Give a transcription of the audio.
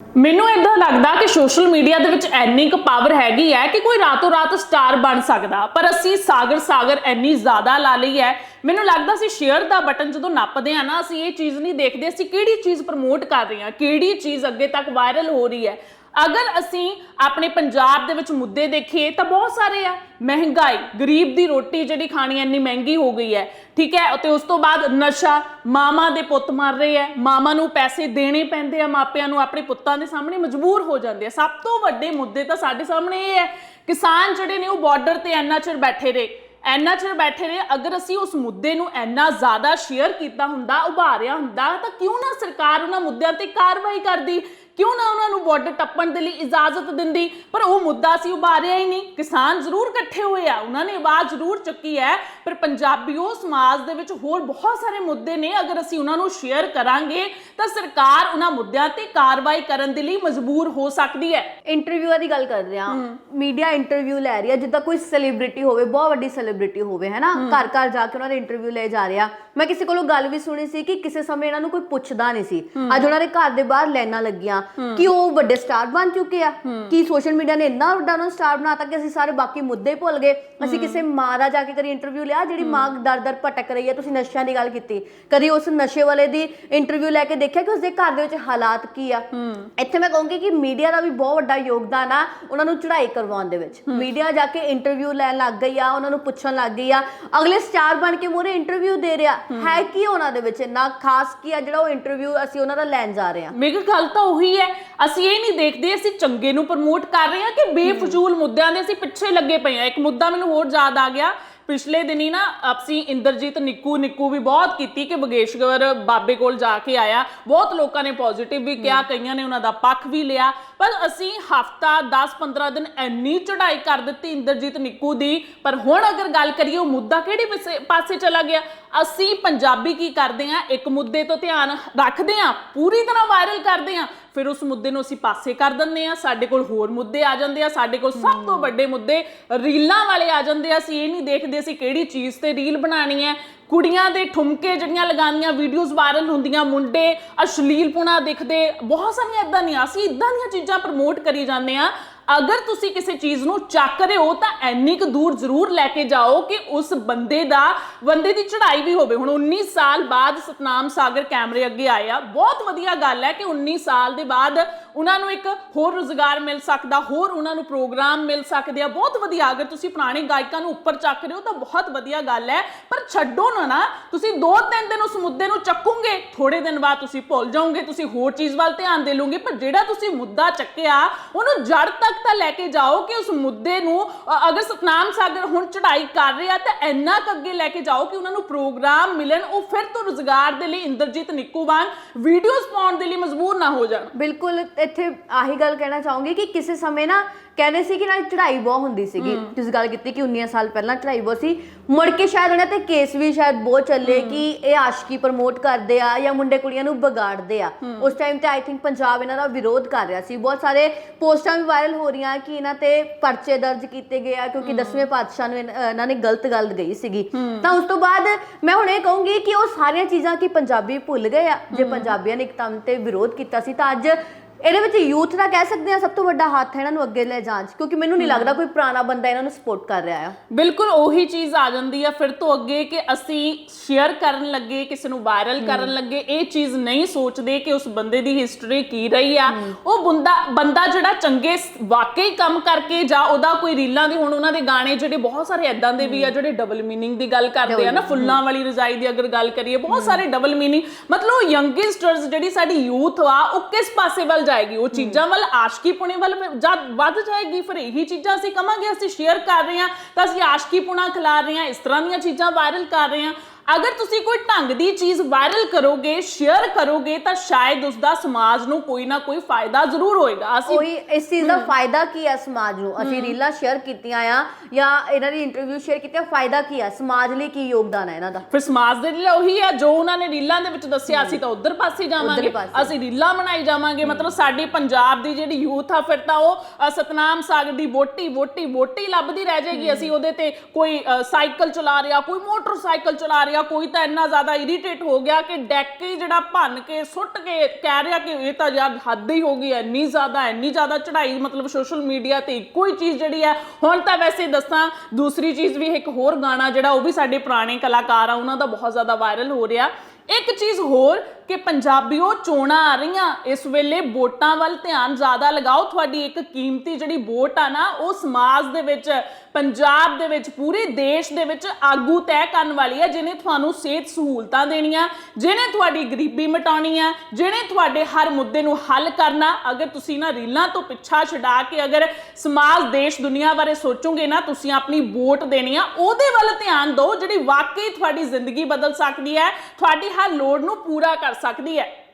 ਮੈਨੂੰ ਇਦਾਂ ਲੱਗਦਾ ਕਿ ਸੋਸ਼ਲ ਮੀਡੀਆ ਦੇ ਵਿੱਚ ਇੰਨੀ ਕੁ ਪਾਵਰ ਹੈਗੀ ਹੈ ਕਿ ਕੋਈ ਰਾਤੋਂ ਰਾਤ ਸਟਾਰ ਬਣ ਸਕਦਾ। ਪਰ ਅਸੀਂ ਸਾਗਰ ਸਾਗਰ ਇੰਨੀ ਜ਼ਿਆਦਾ ਲਾ ਲਈ ਹੈ। ਮੈਨੂੰ ਲੱਗਦਾ ਸੀ ਸ਼ੇਅਰ ਦਾ ਬਟਨ ਜਦੋਂ ਨੱਪਦੇ ਆ ਨਾ, ਅਸੀਂ ਇਹ ਚੀਜ਼ ਨਹੀਂ ਦੇਖਦੇ, ਅਸੀਂ ਕਿਹੜੀ ਚੀਜ਼ ਪ੍ਰਮੋਟ ਕਰ ਰਹੇ ਹਾਂ, ਕਿਹੜੀ ਚੀਜ਼ ਅੱਗੇ ਤੱਕ ਵਾਇਰਲ ਹੋ ਰਹੀ ਹੈ। ਅਗਰ ਅਸੀਂ ਆਪਣੇ ਪੰਜਾਬ ਦੇ ਵਿੱਚ ਮੁੱਦੇ ਦੇਖੀਏ ਤਾਂ ਬਹੁਤ ਸਾਰੇ ਆ। ਮਹਿੰਗਾਈ, ਗਰੀਬ ਦੀ ਰੋਟੀ ਜਿਹੜੀ ਖਾਣੀ ਇੰਨੀ ਮਹਿੰਗੀ ਹੋ ਗਈ ਹੈ। ਠੀਕ ਹੈ? ਅਤੇ ਉਸ ਤੋਂ ਬਾਅਦ ਨਸ਼ਾ ਮਾਮਾ ਦੇ ਪੁੱਤ ਮਰ ਰਹੇ ਆ ਮਾਮਾ ਨੂੰ ਪੈਸੇ ਦੇਣੇ ਪੈਂਦੇ ਆ, ਮਾਪਿਆਂ ਨੂੰ ਆਪਣੇ ਪੁੱਤਾਂ ਦੇ ਸਾਹਮਣੇ ਮਜਬੂਰ ਹੋ ਜਾਂਦੇ ਆ। ਸਭ ਤੋਂ ਵੱਡੇ ਮੁੱਦੇ ਤਾਂ ਸਾਡੇ ਸਾਹਮਣੇ ਇਹ ਹੈ, ਕਿਸਾਨ ਜਿਹੜੇ ਨੇ ਉਹ ਬਾਰਡਰ ਤੇ ਇੰਨਾ ਚਿਰ ਬੈਠੇ ਰਹੇ। ਐਨਾ ਚਿਰ ਬੈਠੇ ਰਹੇ, ਅਗਰ ਅਸੀਂ ਉਸ ਮੁੱਦੇ ਨੂੰ ਇੰਨਾ ਜ਼ਿਆਦਾ ਸ਼ੇਅਰ ਕੀਤਾ ਹੁੰਦਾ, ਉਭਾਰਿਆ ਹੁੰਦਾ, ਤਾਂ ਕਿਉਂ ਨਾ ਸਰਕਾਰ ਉਹਨਾਂ ਮੁੱਦਿਆਂ ਤੇ ਕਾਰਵਾਈ ਕਰਦੀ? ਕਿਉਂ ਨਾ ਉਹਨਾਂ ਨੂੰ ਬਾਰਡਰ ਟੱਪਣ ਦੇ ਲਈ ਇਜਾਜ਼ਤ ਦਿੰਦੀ? ਪਰ ਉਹ ਮੁੱਦਾ ਸੀ ਉਭਾਰਿਆ ਹੀ ਨਹੀਂ। ਕਿਸਾਨ ਜ਼ਰੂਰ ਇਕੱਠੇ ਹੋਏ ਆ। ਉਹਨਾਂ ਨੇ ਆਵਾਜ਼ ਜ਼ਰੂਰ ਚੱਕੀ ਹੈ। ਪਰ ਪੰਜਾਬੀਓ ਸਮਾਜ ਦੇ ਵਿੱਚ ਹੋਰ ਬਹੁਤ ਸਾਰੇ ਮੁੱਦੇ ਨੇ। ਅਗਰ ਅਸੀਂ ਉਹਨਾਂ ਨੂੰ ਸ਼ੇਅਰ ਕਰਾਂਗੇ ਤਾਂ ਸਰਕਾਰ ਉਹਨਾਂ ਮੁੱਦਿਆਂ ਤੇ ਕਾਰਵਾਈ ਕਰਨ ਦੇ ਲਈ ਮਜਬੂਰ ਹੋ ਸਕਦੀ ਹੈ। ਇੰਟਰਵਿਊਆਂ ਦੀ ਗੱਲ ਕਰਦੇ ਆ ਮੀਡੀਆ ਇੰਟਰਵਿਊ ਲੈ ਰਹੀ ਆ ਜਿੱਦਾਂ ਕੋਈ ਸੈਲੀਬ੍ਰਿਟੀ ਹੋਵੇ ਬਹੁਤ ਵੱਡੀ ਸੈਲੀਬ੍ਰਿਟੀ ਹੋਵੇ ਹੈ। ਨਾ ਘਰ ਘਰ ਜਾ ਕੇ ਉਹਨਾਂ ਦੇ ਇੰਟਰਵਿਊ ਲੈ ਜਾ ਰਿਹਾ ਮੈਂ ਕਿਸੇ ਕੋਲੋਂ ਗੱਲ ਵੀ ਸੁਣੀ ਸੀ ਕਿ ਕਿਸੇ ਸਮੇਂ ਇਹਨਾਂ ਨੂੰ ਕੋਈ ਪੁੱਛਦਾ ਨਹੀਂ ਸੀ। ਅੱਜ ਉਹਨਾਂ ਦੇ ਘਰ ਦੇ ਬਾਹਰ ਲਾਈਨਾਂ ਲੱਗੀਆਂ। ਕਿ ਉਹ ਵੱਡੇ ਸਟਾਰ ਬਣ ਚੁੱਕੇ ਆ। ਕਿ ਸੋਸ਼ਲ ਮੀਡੀਆ ਨੇ ਇੰਨਾ ਵੱਡਾ ਉਹਨਾਂ ਨੂੰ ਸਟਾਰ ਬਣਾਤਾ ਕਿ ਅਸੀਂ ਸਾਰੇ ਬਾਕੀ ਮੁੱਦੇ ਭੁੱਲ ਗਏ। ਅਸੀਂ ਕਿਸੇ ਮਾਂ ਦਾ ਜਾ ਕੇ ਕਰੀ ਇੰਟਰਵਿਊ ਲਿਆ ਜਿਹੜੀ ਮਾਂ ਦਰ ਦਰ ਭਟਕ ਰਹੀ ਹੈ ਤੁਸੀਂ ਨਸ਼ਿਆਂ ਦੀ ਗੱਲ ਕੀਤੀ। ਕਦੀ ਉਸ ਨਸ਼ੇ ਵਾਲੇ ਦੀ ਇੰਟਰਵਿਊ ਲੈ ਕੇ ਦੇਖਿਆ ਕਿ ਉਸਦੇ ਘਰ ਦੇ ਵਿੱਚ ਹਾਲਾਤ ਕੀ ਆ? ਇੱਥੇ ਮੈਂ ਕਹੂੰਗੀ ਕਿ ਮੀਡੀਆ ਦਾ ਵੀ ਬਹੁਤ ਵੱਡਾ ਯੋਗਦਾਨ ਆ ਉਹਨਾਂ ਨੂੰ ਚੜ੍ਹਾਈ ਕਰਵਾਉਣ ਦੇ ਵਿੱਚ। ਮੀਡੀਆ ਜਾ ਕੇ ਇੰਟਰਵਿਊ ਲੈਣ ਲੱਗ ਗਈ ਆ ਉਹਨਾਂ ਨੂੰ ਪੁੱਛਣ ਲੱਗ ਗਈ ਆ। ਅਗਲੇ ਸਟਾਰ ਬਣ ਕੇ ਮੂਹਰੇ ਇੰਟਰਵਿਊ ਦੇ ਰਿਹਾ। ਹੈ। ਕੀ ਉਹਨਾਂ ਦੇ ਵਿੱਚ? ਨਾ ਖਾਸ ਕੀ ਆ ਜਿਹੜਾ ਉਹ ਇੰਟਰਵਿਊ ਅਸੀਂ ਉਹਨਾਂ ਦਾ ਲੈਣ ਜਾ ਰਹੇ ਆ? ਮੇਰੀ ਗੱਲ ਤਾਂ ਉਹੀ ਹੈ। ਅਸੀਂ ਇਹ ਨਹੀਂ ਦੇਖਦੇ ਅਸੀਂ ਚੰਗੇ ਨੂੰ ਪ੍ਰਮੋਟ ਕਰ ਰਹੇ ਹਾਂ ਕਿ ਬੇਫਜ਼ੂਲ ਮੁੱਦਿਆਂ ਦੇ ਅਸੀਂ ਪਿੱਛੇ ਲੱਗੇ ਪਏ ਹਾਂ। ਇੱਕ ਮੁੱਦਾ ਮੈਨੂੰ ਹੋਰ ਯਾਦ ਆ ਗਿਆ। ਪਿਛਲੇ ਦਿਨੀ ਨਾ ਅਸੀਂ ਇੰਦਰਜੀਤ ਨਿੱਕੂ ਨਿੱਕੂ ਵੀ ਬਹੁਤ ਕੀਤੀ ਕਿ ਬਗੇਸ਼ਵਰ ਬਾਬੇ ਕੋਲ ਜਾ ਕੇ ਆਇਆ। ਬਹੁਤ ਲੋਕਾਂ ਨੇ ਪੋਜ਼ਿਟਿਵ ਵੀ ਕਿਹਾ ਕਈਆਂ ਨੇ ਉਹਨਾਂ ਦਾ ਪੱਖ ਵੀ ਲਿਆ। ਪਰ ਅਸੀਂ ਹਫਤਾ 10-15 ਦਿਨ ਇੰਨੀ ਚੜ੍ਹਾਈ ਕਰ ਦਿੱਤੀ ਇੰਦਰਜੀਤ ਨਿੱਕੂ ਦੀ। ਪਰ ਹੁਣ ਅਗਰ ਗੱਲ ਕਰੀਏ ਉਹ ਮੁੱਦਾ ਕਿਹੜੇ ਪਾਸੇ ਚਲਾ ਗਿਆ? ਅਸੀਂ ਪੰਜਾਬੀ ਕੀ ਕਰਦੇ ਆ ਇੱਕ ਮੁੱਦੇ ਤੋਂ ਧਿਆਨ ਰੱਖਦੇ ਆ ਪੂਰੀ ਤਰ੍ਹਾਂ ਵਾਇਰਲ ਕਰਦੇ ਆ ਫਿਰ ਉਸ ਮੁੱਦੇ ਨੂੰ ਅਸੀਂ ਪਾਸੇ ਕਰ ਦਿੰਦੇ ਆ ਸਾਡੇ ਕੋਲ ਹੋਰ ਮੁੱਦੇ ਆ ਜਾਂਦੇ ਆ ਸਾਡੇ ਕੋਲ ਸਭ ਤੋਂ ਵੱਡੇ ਮੁੱਦੇ ਰੀਲਾਂ ਵਾਲੇ ਆ ਜਾਂਦੇ ਆ ਅਸੀਂ ਇਹ ਨਹੀਂ ਦੇਖਦੇ ਅਸੀਂ ਕਿਹੜੀ ਚੀਜ਼ ਤੇ ਰੀਲ ਬਣਾਣੀ ਹੈ। ਕੁੜੀਆਂ ਦੇ ਠੁਮਕੇ ਜਿਹੜੀਆਂ ਲਗਾਉਂਦੀਆਂ ਵੀਡੀਓਜ਼ ਵਾਇਰਲ ਹੁੰਦੀਆਂ ਮੁੰਡੇ ਅਸ਼ਲੀਲਪੁਣਾ ਦਿਖਦੇ ਬਹੁਤ ਸਾਰੀਆਂ ਇਦਾਂ ਦੀਆਂ ਅਸੀਂ ਇਦਾਂ ਦੀਆਂ ਚੀਜ਼ਾਂ ਪ੍ਰਮੋਟ ਕਰੀ ਜਾਂਦੇ ਆ ਅਗਰ ਤੁਸੀਂ ਕਿਸੇ ਚੀਜ਼ ਨੂੰ ਚੱਕ ਰਹੇ ਹੋ ਤਾਂ ਇੰਨੀ ਕੁ ਦੂਰ ਜ਼ਰੂਰ ਲੈ ਕੇ ਜਾਓ ਕਿ ਉਸ ਬੰਦੇ ਦਾ, ਬੰਦੇ ਦੀ ਚੜ੍ਹਾਈ ਵੀ ਹੋਵੇ। ਹੁਣ 19 ਸਾਲ ਬਾਅਦ ਸਤਨਾਮ ਸਾਗਰ ਕੈਮਰੇ ਅੱਗੇ ਆਏ ਆ ਬਹੁਤ ਵਧੀਆ ਗੱਲ ਹੈ ਕਿ 19 ਸਾਲ ਦੇ ਬਾਅਦ ਉਹਨਾਂ ਨੂੰ ਇੱਕ ਹੋਰ ਰੋਜ਼ਗਾਰ ਮਿਲ ਸਕਦਾ, ਹੋਰ ਉਹਨਾਂ ਨੂੰ ਪ੍ਰੋਗਰਾਮ ਮਿਲ ਸਕਦੇ ਆ। ਬਹੁਤ ਵਧੀਆ, ਅਗਰ ਤੁਸੀਂ ਪੁਰਾਣੇ ਗਾਇਕਾਂ ਨੂੰ ਉੱਪਰ ਚੱਕ ਰਹੇ ਹੋ ਤਾਂ ਬਹੁਤ ਵਧੀਆ ਗੱਲ ਹੈ। ਪਰ ਛੱਡੋ ਨਾ ਨਾ, ਤੁਸੀਂ ਦੋ ਤਿੰਨ ਦਿਨ ਉਸ ਮੁੱਦੇ ਨੂੰ ਚੱਕੋਗੇ ਥੋੜੇ ਦਿਨ ਬਾਅਦ ਤੁਸੀਂ ਭੁੱਲ ਜਾਓਗੇ, ਤੁਸੀਂ ਹੋਰ ਚੀਜ਼ ਵੱਲ ਧਿਆਨ ਦੇ ਲਓਗੇ, ਪਰ ਜਿਹੜਾ ਤੁਸੀਂ ਮੁੱਦਾ ਚੱਕਿਆ, ਉਹਨੂੰ ਜੜ ਤੱਕ ਤਾਂ ਲੈ ਕੇ ਜਾਓ ਕਿ ਉਸ ਮੁੱਦੇ ਨੂੰ ਅਗਰ ਸਤਨਾਮ ਸਾਗਰ ਹੁਣ ਚੜ੍ਹਾਈ ਕਰ ਰਿਹਾ ਤਾਂ ਇੰਨਾ ਕੁ ਅੱਗੇ ਲੈ ਕੇ ਜਾਓ ਕਿ ਉਹਨਾਂ ਨੂੰ ਪ੍ਰੋਗਰਾਮ ਮਿਲਣ, ਉਹ ਫਿਰ ਤੋਂ ਰੁਜ਼ਗਾਰ ਦੇ ਲਈ ਇੰਦਰਜੀਤ ਨਿੱਕੂ ਵਾਂਗ, ਵੀਡੀਓਜ਼ ਪਾਉਣ ਦੇ ਲਈ ਮਜਬੂਰ ਨਾ ਹੋ ਜਾਣ। ਬਿਲਕੁਲ ਇੱਥੇ ਆਹੀ ਗੱਲ ਕਹਿਣਾ ਚਾਹੂੰਗੀ ਕਿ ਕਿਸੇ ਸਮੇਂ ਨਾ ਕਹਿੰਦੇ ਸੀ ਕਿ ਨਾਲ ਚੜ੍ਹਾਈ ਬਹੁਤ ਹੁੰਦੀ ਸੀਗੀ। ਤੁਸੀਂ ਗੱਲ ਕੀਤੀ ਕਿ 19 ਸਾਲ ਪਹਿਲਾਂ ਚੜ੍ਹਾਈ ਬਹੁਤ ਸੀ। ਮੁੜ ਕੇ ਸ਼ਾਇਦ ਉਹਨਾਂ ਤੇ ਕੇਸ ਵੀ ਸ਼ਾਇਦ ਬਹੁਤ ਚੱਲੇ ਕਿ ਇਹ ਆਸ਼ਕੀ ਪ੍ਰਮੋਟ ਕਰਦੇ ਆ ਜਾਂ ਮੁੰਡੇ ਕੁੜੀਆਂ ਨੂੰ ਵਿਗਾੜਦੇ ਆ। ਉਸ ਟਾਈਮ ਤੇ ਆਈ ਥਿੰਕ ਪੰਜਾਬ ਇਹਨਾਂ ਦਾ ਵਿਰੋਧ ਕਰ ਰਿਹਾ ਸੀ। ਬਹੁਤ ਸਾਰੇ ਪੋਸਟਾਂ ਵੀ ਵਾਇਰਲ ਹੋ ਰਹੀਆਂ ਕਿ ਇਹਨਾਂ ਤੇ ਪਰਚੇ ਦਰਜ ਕੀਤੇ ਗਏ ਆ ਕਿਉਂਕਿ ਦਸਵੇਂ ਪਾਤਸ਼ਾਹ ਨੂੰ ਇਹਨਾਂ ਨੇ ਗਲਤ ਗੱਲ ਗਈ ਸੀਗੀ। ਤਾਂ ਉਸ ਤੋਂ ਬਾਅਦ ਮੈਂ ਹੁਣ ਇਹ ਕਹੂੰਗੀ ਕਿ ਉਹ ਸਾਰੀਆਂ ਚੀਜ਼ਾਂ ਕਿ ਪੰਜਾਬੀ ਭੁੱਲ ਗਏ ਆ? ਜੇ ਪੰਜਾਬੀਆਂ ਨੇ ਇੱਕਦਮ ਤੇ ਵਿਰੋਧ ਕੀਤਾ ਸੀ ਤਾਂ ਅੱਜ ਇਹਦੇ ਵਿੱਚ ਯੂਥ ਦਾ ਕਹਿ ਸਕਦੇ ਆ ਸਭ ਤੋਂ ਵੱਡਾ ਹੱਥ ਹੈ ਇਹਨਾਂ ਨੂੰ ਅੱਗੇ ਲੈ ਜਾਣ 'ਚ ਕਿਉਂਕਿ ਮੈਨੂੰ ਨਹੀਂ ਲੱਗਦਾ ਕੋਈ ਪੁਰਾਣਾ ਬੰਦਾ ਇਹਨਾਂ ਨੂੰ ਸਪੋਰਟ ਕਰ ਰਿਹਾ ਆ। ਬਿਲਕੁਲ ਉਹੀ ਚੀਜ਼ ਆ ਜਾਂਦੀ ਆ ਫਿਰ ਤੋਂ ਅੱਗੇ ਕਿ ਅਸੀਂ ਸ਼ੇਅਰ ਕਰਨ ਲੱਗੇ ਕਿਸੇ ਨੂੰ ਵਾਇਰਲ ਕਰਨ ਲੱਗੇ ਇਹ ਚੀਜ਼ ਨਹੀਂ ਸੋਚਦੇ ਕਿ ਉਸ ਬੰਦੇ ਦੀ ਹਿਸਟਰੀ ਕੀ ਰਹੀ ਆ। ਉਹ ਬੰਦਾ ਬੰਦਾ ਜਿਹੜਾ ਚੰਗੇ ਸ- ਵਾਕਈ ਕੰਮ ਕਰਕੇ ਜਾਂ ਉਹਦਾ ਕੋਈ ਰੀਲਾਂ ਦੇ ਹੁਣ ਉਹਨਾਂ ਦੇ ਗਾਣੇ ਜਿਹੜੇ ਬਹੁਤ ਸਾਰੇ ਐਦਾਂ ਦੇ ਵੀ ਆ ਜਿਹੜੇ ਡਬਲ ਮੀਨਿੰਗ ਦੀ ਗੱਲ ਕਰਦੇ ਆ ਨਾ ਫੁੱਲਾਂ ਵਾਲੀ ਰਜ਼ਾਈ ਦੀ ਅਗਰ ਗੱਲ ਕਰੀਏ ਬਹੁਤ ਸਾਰੇ ਡਬਲ ਮੀਨਿੰਗ ਮਤਲਬ ਯੰਗਸਟਰਸ ਜਿਹੜੀ ਸਾਡੀ ਯੂਥ ਆ ਉਹ ਕਿਸ ਪਾਸੇ ਵੱਲ ਜਾਏਗੀ, ਉਹ ਚੀਜ਼ਾਂ ਵੱਲ, ਆਸ਼ਕੀ ਪੁਣੇ ਵੱਲ ਜਦ ਵੱਧ ਜਾਏਗੀ, ਫਿਰ ਇਹੀ ਚੀਜ਼ਾਂ ਅਸੀਂ ਕਵਾਂਗੇ, ਅਸੀਂ ਸ਼ੇਅਰ ਕਰ ਰਹੇ ਹਾਂ, ਤਾਂ ਅਸੀਂ ਆਸ਼ਕੀ ਪੁਣਾ ਖਿਲਾ ਰਹੇ ਹਾਂ, ਇਸ ਤਰ੍ਹਾਂ ਦੀਆਂ ਚੀਜ਼ਾਂ ਵਾਇਰਲ ਕਰ ਰਹੇ ਹਾਂ। ਅਗਰ ਤੁਸੀਂ ਕੋਈ ਢੰਗ ਦੀ ਚੀਜ਼ ਵਾਇਰਲ ਕਰੋਗੇ ਸ਼ੇਅਰ ਕਰੋਗੇ ਤਾਂ ਸ਼ਾਇਦ ਉਸ ਦਾ ਸਮਾਜ ਨੂੰ ਕੋਈ ਨਾ ਕੋਈ ਫਾਇਦਾ ਜ਼ਰੂਰ ਹੋਏਗਾ। ਅਸੀਂ ਉਹੀ ਇਸ ਚੀਜ਼ ਦਾ ਫਾਇਦਾ ਕੀ ਹੈ ਸਮਾਜ ਨੂੰ? ਅਸੀਂ ਰੀਲਾਂ ਸ਼ੇਅਰ ਕੀਤੀਆਂ ਆ ਜਾਂ ਇਹਨਾਂ ਦੀ ਇੰਟਰਵਿਊ ਸ਼ੇਅਰ ਕੀਤੀਆਂ ਫਾਇਦਾ ਕੀ ਹੈ ਸਮਾਜ ਲਈ ਕੀ ਯੋਗਦਾਨ ਹੈ ਇਹਨਾਂ ਦਾ? ਫਿਰ ਸਮਾਜ ਦੇ ਲਈ ਉਹੀ ਹੈ ਜੋ ਉਹਨਾਂ ਨੇ ਰੀਲਾਂ ਦੇ ਵਿੱਚ ਦੱਸਿਆ ਅਸੀਂ ਤਾਂ ਉਧਰ ਪਾਸੇ ਜਾਵਾਂਗੇ। ਪਾਸੇ। ਅਸੀਂ ਰੀਲਾਂ ਬਣਾਈ ਜਾਵਾਂਗੇ। ਮਤਲਬ ਸਾਡੀ ਪੰਜਾਬ ਦੀ ਜਿਹੜੀ ਯੂਥ ਆ ਫਿਰ ਤਾਂ ਉਹ ਅ, ਸਤਨਾਮ ਸਾਗਰ ਦੀ ਵੋਟੀ ਵੋਟੀ ਵੋਟੀ ਲੱਭਦੀ ਰਹਿ ਜਾਏਗੀ। ਅਸੀਂ ਉਹਦੇ ਤੇ ਕੋਈ ਅ, ਸਾਈਕਲ ਚਲਾ ਰਿਹਾ ਕੋਈ ਮੋਟਰਸਾਈਕਲ ਚਲਾ ਰਿਹਾ ਗਿਆ, ਕੋਈ ਤਾਂ ਇੰਨਾ ਜ਼ਿਆਦਾ ਇਰੀਟੇਟ ਹੋ ਗਿਆ ਕਿ ਡੈਕ ਹੀ ਜਿਹੜਾ ਭੰਨ ਕੇ, ਸੁੱਟ ਕੇ ਕਹਿ ਰਿਹਾ ਕਿ ਇਹ ਤਾਂ ਯਾਰ ਹੱਦ ਹੀ ਹੋ ਗਈ ਹੈ ਇੰਨੀ ਜ਼ਿਆਦਾ ਇੰਨੀ ਜ਼ਿਆਦਾ ਚੜਾਈ ਮਤਲਬ ਸੋਸ਼ਲ ਮੀਡੀਆ ਤੇ ਇੱਕੋ ਹੀ ਚੀਜ਼ ਜਿਹੜੀ ਹੈ। ਹੁਣ ਤਾਂ ਵੈਸੇ ਦੱਸਾਂ, ਦੂਸਰੀ ਚੀਜ਼ ਵੀ ਇੱਕ ਹੋਰ ਗਾਣਾ ਜਿਹੜਾ ਉਹ ਵੀ ਸਾਡੇ ਪੁਰਾਣੇ ਕਲਾਕਾਰ ਆ, ਉਹਨਾਂ ਦਾ ਬਹੁਤ ਜ਼ਿਆਦਾ ਵਾਇਰਲ ਹੋ ਰਿਹਾ। ਇੱਕ ਚੀਜ਼ ਹੋਰ ਕਿ ਪੰਜਾਬੀਓ ਚੋਣਾਂ ਆ ਰਹੀਆਂ, ਇਸ ਵੇਲੇ ਵੋਟਾਂ ਵੱਲ ਧਿਆਨ ਜ਼ਿਆਦਾ ਲਗਾਓ। ਤੁਹਾਡੀ ਇੱਕ ਕੀਮਤੀ ਜਿਹੜੀ ਵੋਟ ਆ ਨਾ, ਉਹ ਸਮਾਜ ਦੇ ਵਿੱਚ, ਪੰਜਾਬ ਦੇ ਵਿੱਚ, ਪੂਰੇ ਦੇਸ਼ ਦੇ ਵਿੱਚ ਆਗੂ ਤੈਅ ਕਰਨ ਵਾਲੀ ਹੈ ਜਿਹਨੇ ਤੁਹਾਨੂੰ ਸਿਹਤ ਸਹੂਲਤਾਂ ਦੇਣੀਆਂ, ਜਿਹਨੇ ਤੁਹਾਡੀ ਗਰੀਬੀ ਮਿਟਾਉਣੀ ਆ ਜਿਹਨੇ ਤੁਹਾਡੇ ਹਰ ਮੁੱਦੇ ਨੂੰ ਹੱਲ ਕਰਨਾ। ਅਗਰ ਤੁਸੀਂ ਨਾ ਰੀਲਾਂ ਤੋਂ ਪਿੱਛਾ ਛਡਾ ਕੇ ਅਗਰ ਸਮਾਜ, ਦੇਸ਼, ਦੁਨੀਆ ਬਾਰੇ ਸੋਚੋਗੇ ਨਾ, ਤੁਸੀਂ ਆਪਣੀ ਵੋਟ ਦੇਣੀ ਆ, ਉਹਦੇ ਵੱਲ ਧਿਆਨ ਦਿਓ, ਜਿਹੜੀ ਵਾਕਈ ਤੁਹਾਡੀ ਜ਼ਿੰਦਗੀ ਬਦਲ ਸਕਦੀ ਹੈ। ਤੁਹਾਡੀ ਹਰ ਲੋੜ ਨੂੰ ਪੂਰਾ ਕਰ ਸਕਦੀ ਹੈ।